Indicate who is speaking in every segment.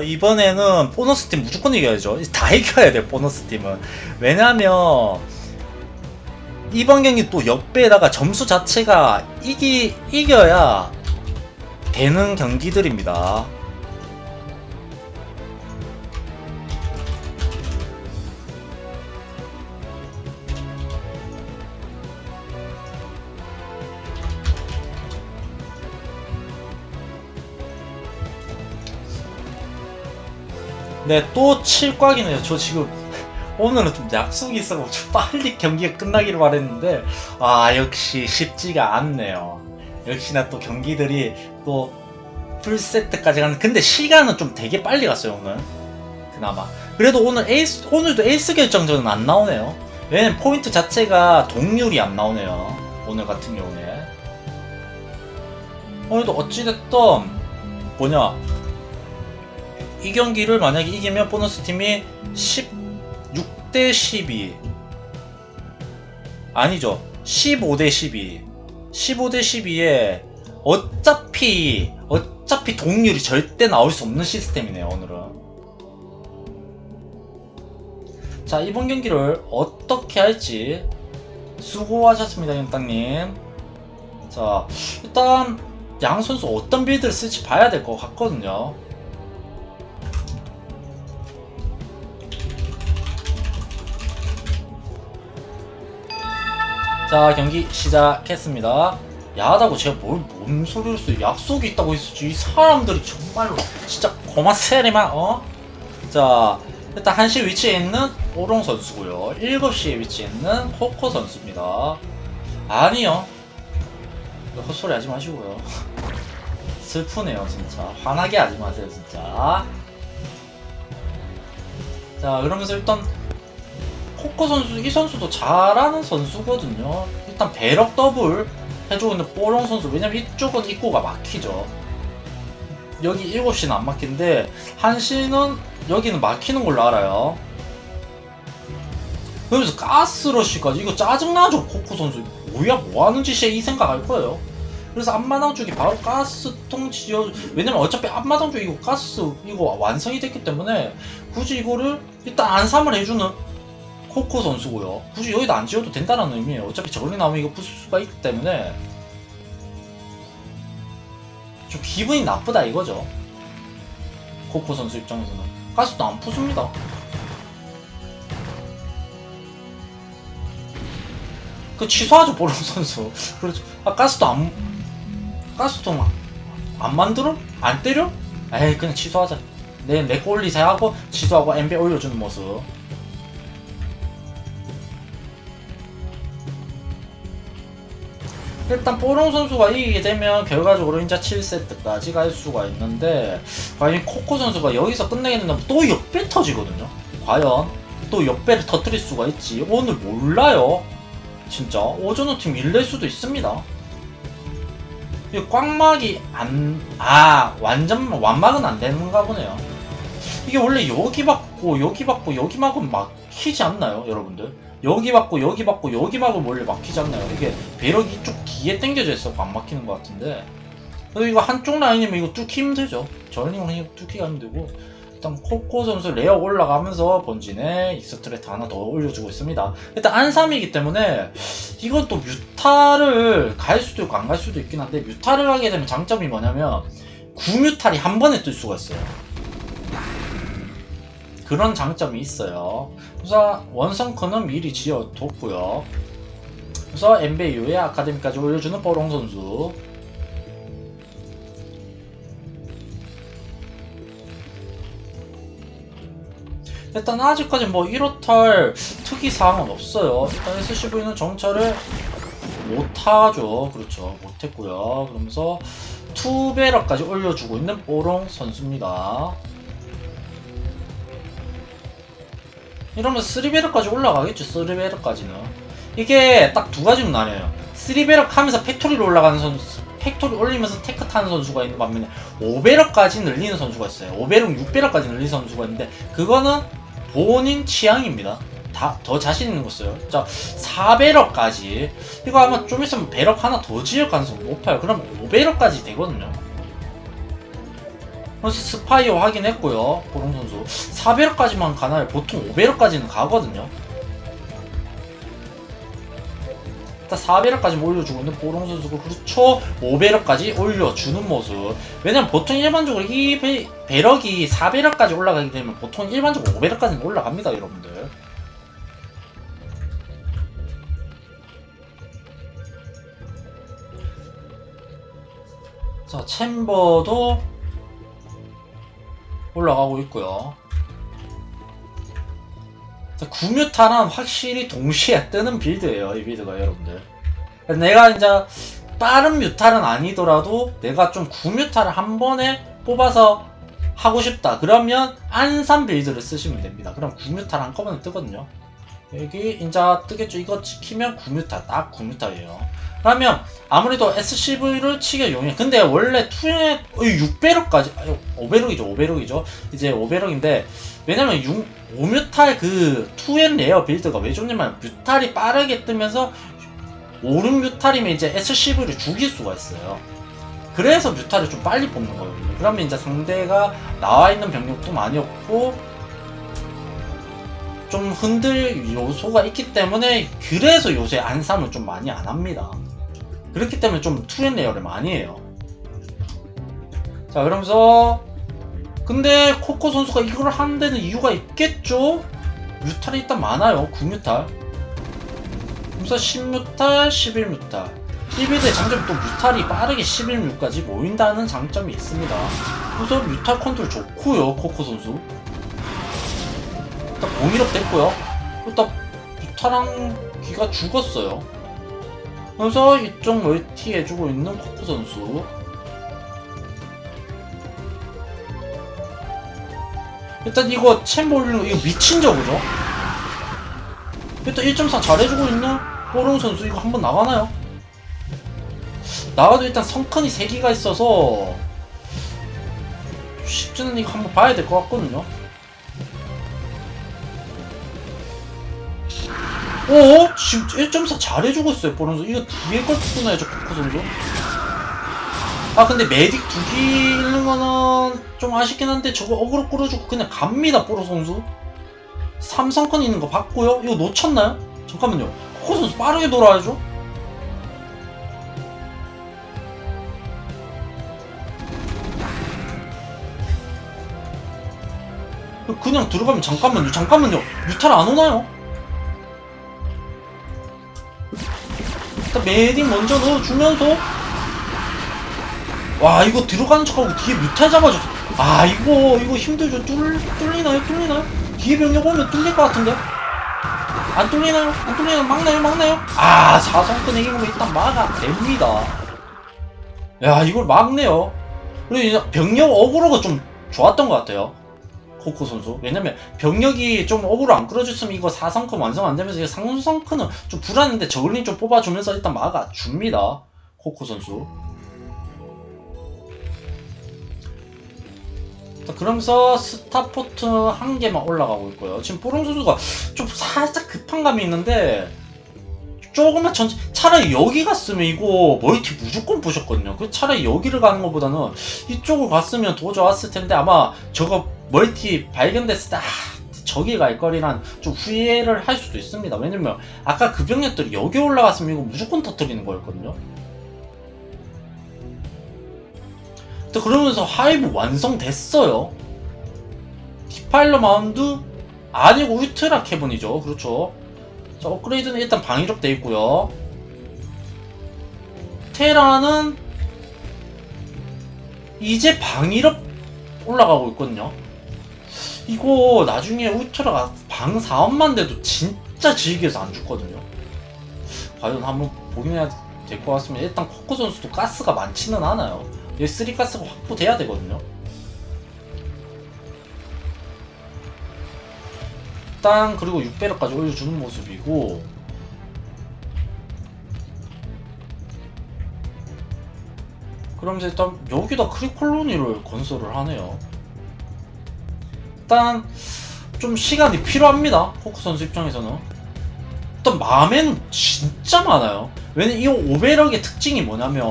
Speaker 1: 어, 이번에는 보너스 팀 무조건 이겨야죠. 다 이겨야 돼 보너스 팀은. 왜냐면 이번 경기 또 역배에다가 점수 자체가 이기 이겨야 되는 경기들입니다. 네, 또 7꽉이네요. 저 지금 오늘은 좀 약속이 좀 빨리 경기가 끝나기를 바랬는데 아 역시 쉽지가 않네요. 역시나 또 경기들이 또 풀세트까지 가는 근데 시간은 좀 되게 빨리 갔어요 오늘. 그나마. 그래도 오늘 에이스 오늘도 에이스 결정전은 안 나오네요. 왜냐면 포인트 자체가 동률이 안 나오네요. 오늘 같은 경우에. 오늘도 어찌됐든 뭐냐 이 경기를 만약에 이기면 보너스 팀이 16대 12 아니죠. 15대 12 15대 12에 어차피 어차피 동률이 절대 나올 수 없는 시스템이네요 오늘은. 자 이번 경기를 어떻게 할지 수고하셨습니다 윤땅님. 자 일단 양 선수 어떤 빌드를 쓸지 봐야 될 것 같거든요 자 경기 시작했습니다. 야하다고 제가 뭘 뭔 소리를 써요 약속이 있다고 했었지. 이 사람들이 정말로 진짜 고마 세리만 어? 자 일단 1시 위치에 있는 오롱 선수고요. 7시에 위치해 있는 코코 선수입니다. 아니요. 헛소리 하지 마시고요. 슬프네요 진짜. 화나게 하지 마세요 진짜. 자 그러면서 일단 코코 선수 이 선수도 잘하는 선수거든요. 일단 배럭 더블 해주고 있는 뽀롱 선수 왜냐면 이쪽은 입구가 막히죠. 여기 7시는 안 막힌데 1시는 여기는 막히는 걸로 알아요. 그러면서 가스러쉬까지 이거 짜증나죠 코코 선수 뭐야 뭐 하는 짓이야 이 생각 할 거예요. 그래서 앞마당 쪽이 바로 가스통 지어 왜냐면 어차피 앞마당 쪽 이거 가스 이거 완성이 됐기 때문에 굳이 이거를 일단 안삼을 해주는 코코 선수고요. 굳이 여기다 안 지어도 된다는 의미예요. 어차피 저걸리 나오면 이거 부술 수가 있기 때문에 좀 기분이 나쁘다 이거죠. 코코 선수 입장에서는 가스도 안 푸습니다. 그 취소하죠 보름 선수. 그렇죠. 아 가스도 안 가스통 안 만들어? 안 때려? 에이 그냥 취소하자. 내 내거 올리세 하고 취소하고 MB 올려주는 모습. 일단 뽀롱 선수가 이기게 되면 결과적으로 이제 7세트까지 갈 수가 있는데 과연 코코 선수가 여기서 끝내겠는데 또 역배 터지거든요. 과연 또 역배를 터뜨릴 수가 있지. 오늘 몰라요. 진짜 오전호 팀 밀릴 수도 있습니다. 이 꽉막이 안, 아, 완전, 완막은 안 되는가 보네요. 이게 원래 여기 받고, 여기 받고, 여기 막은 막히지 않나요, 여러분들? 여기 받고, 여기 받고, 여기 막은 원래 막히지 않나요? 이게 배럭 이쪽 뒤에 당겨져 있어서 안 막히는 것 같은데. 그래서 이거 한쪽 라인이면 이거 뚫기 힘들죠. 저울링은 이거 뚫기가 힘들고. 일단 코코 선수 레어 올라가면서 본진에 익스트레트 하나 더 올려주고 있습니다. 일단 안삼이기 때문에 이건 또 뮤타를 갈 수도 있고 안 갈 수도 있긴 한데 뮤타를 하게 되면 장점이 뭐냐면 구뮤탈이 한 번에 뜰 수가 있어요. 그런 장점이 있어요. 그래서 원성커는 미리 지어뒀고요. 그래서 MBU의 아카데미까지 올려주는 뽀롱 선수. 일단 아직까지 뭐 1호탈 특이 사항은 없어요. 일단 SCV는 정찰을 못하죠. 그렇죠. 못했고요. 그러면서 투베러까지 올려주고 있는 뽀롱 선수입니다. 이러면 3베러까지 올라가겠죠. 3베러까지는. 이게 딱 두 가지로 나뉘어요. 3베러 하면서 팩토리로 올라가는 선수, 팩토리 올리면서 테크 타는 선수가 있는 반면에 5베러까지 늘리는 선수가 있어요. 5베러, 6베러까지 늘리는 선수가 있는데 그거는 본인 취향입니다. 다 더 자신 있는 거 써요. 자, 4배럭까지 이거 아마 좀 있으면 배럭 하나 더 지을 가능성이 높아요. 그럼 5배럭까지 되거든요. 스파이어 확인했고요. 보롱 선수 4배럭까지만 가나요? 보통 5배럭까지는 가거든요. 일단 4배럭까지 올려주고 있는 보롱 선수고 그렇죠 5배럭까지 올려주는 모습 왜냐면 보통 일반적으로 이 배, 배럭이 4배럭까지 올라가게 되면 보통 일반적으로 5배럭까지는 올라갑니다 여러분들 자 챔버도 올라가고 있고요. 자, 구뮤타는 확실히 동시에 뜨는 빌드예요 이 빌드가 여러분들. 내가 이제 빠른 뮤탈은 아니더라도 내가 좀 구뮤탈을 한 번에 뽑아서 하고 싶다. 그러면 안산 빌드를 쓰시면 됩니다. 그럼 구뮤탈 한꺼번에 뜨거든요 여기 이제 뜨겠죠 이거 지키면 구뮤탈 딱 구뮤탈이에요 그러면 아무래도 SCV를 치게 용이해 근데 원래 2에 6배럭까지 5배럭이죠 5배럭이죠 이제 5배럭인데 왜냐면 6, 5뮤탈 그 2엔 레어 빌드가 왜 좋냐면 뮤탈이 빠르게 뜨면서 5, 6뮤탈이면 이제 SCV를 죽일 수가 있어요. 그래서 뮤탈을 좀 빨리 뽑는 거거든요. 그러면 이제 상대가 나와 있는 병력도 많이 없고 좀 흔들 요소가 있기 때문에 그래서 요새 안삼을 좀 많이 안 합니다. 그렇기 때문에 좀 2엔 레어를 많이 해요. 자 그러면서 근데 코코 선수가 이걸 하는 데는 이유가 있겠죠? 뮤탈이 일단 많아요. 9뮤탈. 그래서 10뮤탈, 11뮤탈. 1비드의 장점이 또 뮤탈이 빠르게 11뮤까지 모인다는 장점이 있습니다. 그래서 뮤탈 컨트롤 좋고요, 코코 선수. 일단 공일업 됐고요. 일단 뮤탈랑 기가 죽었어요. 그래서 이쪽 멀티 해주고 있는 코코 선수. 일단 이거 거 이거 미친 저거죠? 일단 1.4 잘해주고 있는 뽀롱 선수 이거 한번 나가나요? 나가도 일단 성큰이 3개가 있어서 쉽지는 이거 한번 봐야 될 것 같거든요 오 지금 1.4 잘해주고 있어요 선수 이거 뒤에 걸 쓰나요 저 코코 선수? 아 근데 메딕 두기 잃는 거는 좀 아쉽긴 한데 저거 어그로 끌어주고 그냥 갑니다 뽀로 선수. 삼성권 있는 거 봤고요. 이거 놓쳤나요? 잠깐만요. 코코 선수 빠르게 돌아야죠. 그냥 들어가면 잠깐만요. 잠깐만요. 뮤탈 안 오나요? 메딕 먼저 넣어주면서. 와 이거 들어가는 척하고 뒤에 뮤탈 잡아줬어 아 이거 이거 힘들죠. 뚫, 뚫리나요? 뚫리나요? 뒤에 병력 오면 뚫릴 것 같은데? 안 뚫리나요? 안 뚫리나요? 막나요? 막나요? 아 사성권 이기면 일단 막아냅니다. 야 이걸 막네요. 그리고 병력 어그로가 좀 좋았던 것 같아요 코코 선수 왜냐면 병력이 좀 어그로 안 끌어줬으면 이거 4성큰 완성 안 되면서 상성큰은 좀 불안한데 저글링 좀 뽑아주면서 일단 막아줍니다 코코 선수 자, 그러면서 스타포트 한 개만 올라가고 있고요. 지금 뽀롱 선수가 좀 살짝 급한 감이 있는데 조금만 천 차라리 여기 갔으면 이거 멀티 무조건 부셨거든요. 그 차라리 여기를 가는 것보다는 이쪽을 갔으면 더 좋았을 텐데 아마 저거 멀티 발견됐을 때 아, 저기 갈 거리란 좀 후회를 할 수도 있습니다. 왜냐면 아까 그 병력들이 여기 올라갔으면 이거 무조건 터뜨리는 거였거든요. 또 그러면서 하이브 완성됐어요. 디파일러 마운드 아니고 울트라 캐본이죠. 그렇죠. 자, 업그레이드는 일단 방위력 돼 있고요. 테라는 이제 방위력 올라가고 있거든요. 이거 나중에 울트라가 방 4원만 돼도 진짜 질겨서 안 죽거든요. 과연 한번 보긴 해야 될 것 같습니다. 일단 코코 선수도 가스가 많지는 않아요. 여기 3가스가 확보돼야 되거든요. 일단 그리고 6배럭까지 올려주는 모습이고 그러면서 일단 여기다 크리콜로니를 건설을 하네요. 일단 좀 시간이 필요합니다. 포크 선수 입장에서는. 일단 마음에는 진짜 많아요. 왜냐면 이 5배럭의 특징이 뭐냐면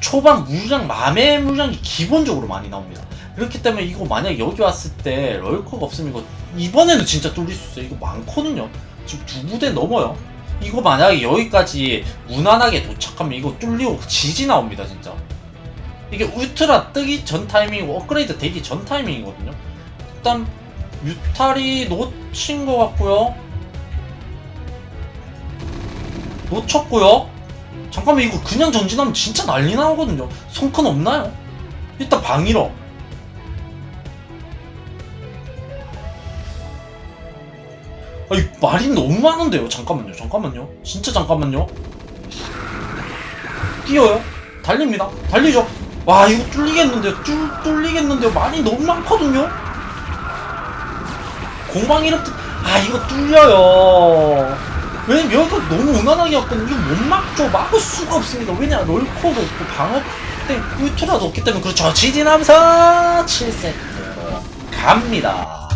Speaker 1: 초반 물량 맘의 물량이 기본적으로 많이 나옵니다. 그렇기 때문에 이거 만약 여기 왔을 때 럴커가 없으면 이거 이번에는 진짜 뚫릴 수 있어요. 이거 많거든요. 지금 두 부대 넘어요. 이거 만약에 여기까지 무난하게 도착하면 이거 뚫리고 지지 나옵니다 진짜. 이게 울트라 뜨기 전 타이밍이고 업그레이드 되기 전 타이밍이거든요. 일단 뮤탈이 놓친 것 같고요. 놓쳤고요. 잠깐만 이거 그냥 전진하면 진짜 난리 나거든요. 성큰 없나요? 일단 방일어. 아이 말이 너무 많은데요. 잠깐만요. 잠깐만요. 진짜 잠깐만요. 뛰어요. 달립니다. 달리죠. 와 이거 뚫리겠는데요. 뚫 뚫리겠는데요. 말이 너무 많거든요. 공방 이렇게 아 이거 뚫려요. 왜냐면 여기가 너무 무난하게 왔거든요. 이거 못 막죠. 막을 수가 없습니다. 왜냐 롤코도 없고 방어 때 울트라도 없기 때문에 그렇죠. 지진함사 7세트로 갑니다.